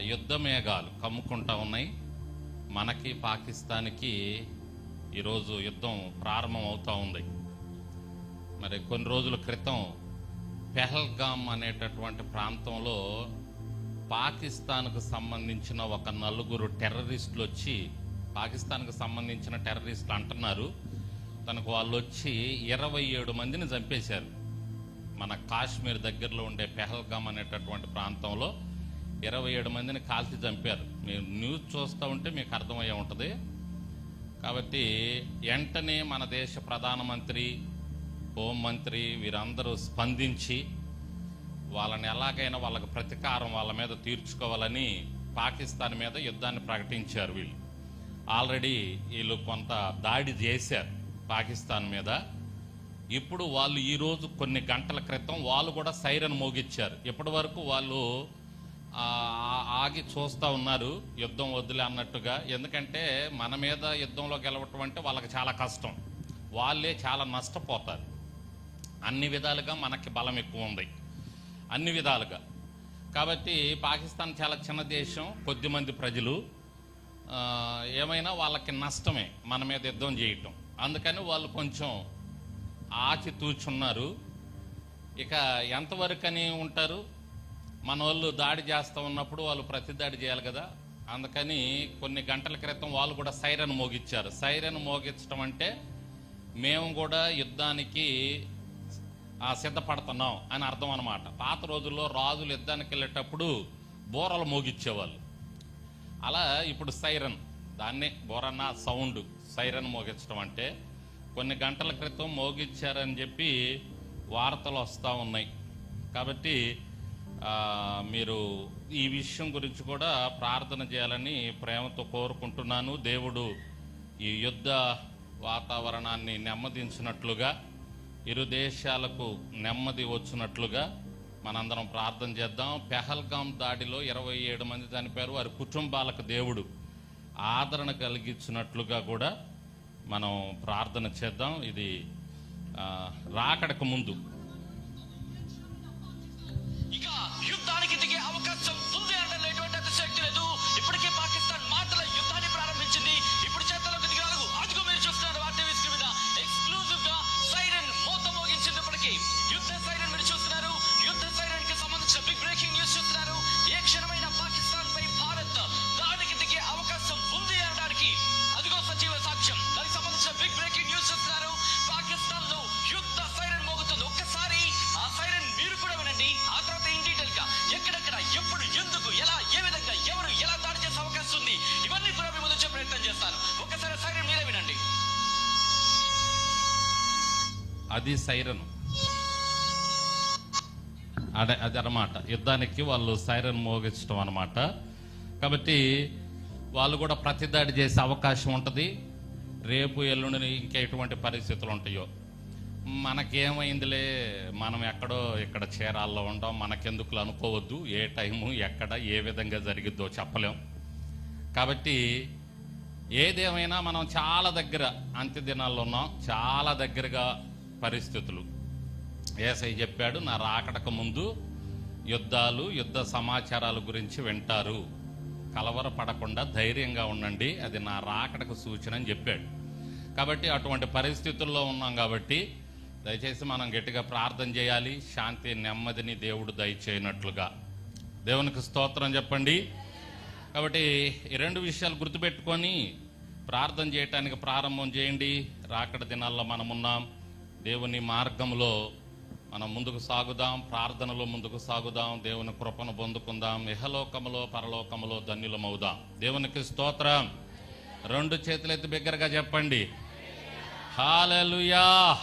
యుద్ధ మేఘాలు కమ్ముకుంటా ఉన్నాయి. మనకి పాకిస్తాన్కి ఈరోజు యుద్ధం ప్రారంభం అవుతూ ఉంది. మరి కొన్ని రోజుల క్రితం పెహల్గామ్ అనేటటువంటి ప్రాంతంలో పాకిస్తాన్కు సంబంధించిన ఒక నలుగురు టెర్రరిస్టులు వచ్చి పాకిస్తాన్కు సంబంధించిన టెర్రరిస్టులు అంటున్నారు. తనకు వాళ్ళు వచ్చి ఇరవై ఏడు మందిని చంపేశారు. మన కాశ్మీర్ దగ్గరలో ఉండే పెహల్గామ్ అనేటటువంటి ప్రాంతంలో ఇరవై ఏడు మందిని కాల్చి చంపారు. మీరు న్యూస్ చూస్తూ ఉంటే మీకు అర్థమయ్యే ఉంటుంది. కాబట్టి వెంటనే మన దేశ ప్రధానమంత్రి హోంమంత్రి వీరందరూ స్పందించి వాళ్ళని ఎలాగైనా వాళ్ళకి ప్రతీకారం వాళ్ళ మీద తీర్చుకోవాలని పాకిస్తాన్ మీద యుద్ధాన్ని ప్రకటించారు వీళ్ళు. ఆల్రెడీ వీళ్ళు కొంత దాడి చేశారు పాకిస్తాన్ మీద. ఇప్పుడు వాళ్ళు ఈరోజు కొన్ని గంటల క్రితం వాళ్ళు కూడా సైరన్ మోగిచ్చారు ఇప్పటి వరకు వాళ్ళు ఆగి చూస్తూ ఉన్నారు. యుద్ధం వద్దులే అన్నట్టుగా. ఎందుకంటే మన మీద యుద్ధంలో గెలవటం అంటే వాళ్ళకి చాలా కష్టం. వాళ్ళే చాలా నష్టపోతారు. అన్ని విధాలుగా మనకి బలం ఎక్కువ ఉంది. అన్ని విధాలుగా. కాబట్టి పాకిస్తాన్ చాలా చిన్న దేశం కొద్దిమంది ప్రజలు. ఏమైనా వాళ్ళకి నష్టమే మన మీద యుద్ధం చేయటం. అందుకని వాళ్ళు కొంచెం ఆచి తూచున్నారు ఇక ఎంతవరకు అని ఉంటారు? మన వాళ్ళు దాడి చేస్తూ ఉన్నప్పుడు వాళ్ళు ప్రతి దాడి చేయాలి కదా. అందుకని కొన్ని గంటల క్రితం వాళ్ళు కూడా సైరన్ మోగించారు సైరన్ మోగించడం అంటే మేము కూడా యుద్ధానికి సిద్ధపడుతున్నాం అని అర్థం అనమాట పాత రోజుల్లో రాజులు యుద్ధానికి వెళ్ళేటప్పుడు బోరలు మోగించేవాళ్ళు అలా ఇప్పుడు సైరన్ దాన్నే బోరన్న సౌండ్ సైరన్ మోగించడం అంటే కొన్ని గంటల క్రితం మోగించారని చెప్పి వార్తలు వస్తూ ఉన్నాయి. కాబట్టి మీరు ఈ విషయం గురించి కూడా ప్రార్థన చేయాలని ప్రేమతో కోరుకుంటున్నాను. దేవుడు ఈ యుద్ధ వాతావరణాన్ని నెమ్మదించినట్లుగా ఇరు దేశాలకు నెమ్మది వచ్చినట్లుగా మనందరం ప్రార్థన చేద్దాం. పెహల్గాం దాడిలో ఇరవై ఏడు మంది చనిపోయారు. వారి కుటుంబాలకు దేవుడు ఆదరణ కలిగించినట్లుగా కూడా మనం ప్రార్థన చేద్దాం. ఇది రాకడకు ముందు వచ్చే ప్రయత్నం చేస్తాను. ఒక్కసారి సైరన్ మీరే వినండి. అది సైరన్ అదే అది అనమాట యుద్ధానికి వాళ్ళు సైరన్ మోగించడం అనమాట కాబట్టి వాళ్ళు కూడా ప్రతిదాడి చేసే అవకాశం ఉంటుంది. రేపు ఎల్లుండి ఇంకా ఎటువంటి పరిస్థితులు ఉంటాయో. మనకేమైందిలే? మనం ఎక్కడో ఇక్కడ చీరాల్లో ఉంటాం మనకెందుకు అనుకోవద్దు. ఏ టైము ఎక్కడ ఏ విధంగా జరిగిద్దో చెప్పలేం. కాబట్టి ఏదేమైనా మనం చాలా దగ్గర అంత్య దినాల్లో ఉన్నాం చాలా దగ్గరగా పరిస్థితులు. ఏసై చెప్పాడు నా రాకడకు ముందు యుద్ధాలు యుద్ధ సమాచారాల గురించి వింటారు. కలవరపడకుండా ధైర్యంగా ఉండండి అది నా రాకడకు సూచన అని చెప్పాడు. కాబట్టి అటువంటి పరిస్థితుల్లో ఉన్నాం కాబట్టి దయచేసి మనం గట్టిగా ప్రార్థన చేయాలి. శాంతి నెమ్మదిని దేవుడు దయచేయనట్లుగా. దేవునికి స్తోత్రం చెప్పండి. కాబట్టి ఈ రెండు విషయాలు గుర్తుపెట్టుకొని ప్రార్థన చేయటానికి ప్రారంభం చేయండి. రాకడ దినాల్లో మనం ఉన్నాం దేవుని మార్గంలో మనం ముందుకు సాగుదాం. ప్రార్థనలో ముందుకు సాగుదాం. దేవుని కృపను పొందుకుందాం. ఇహలోకములో పరలోకములో ధన్యులమవుదాం. దేవునికి స్తోత్రం. రెండు చేతులెత్తి బిగ్గరగా చెప్పండి. హాలెలుయా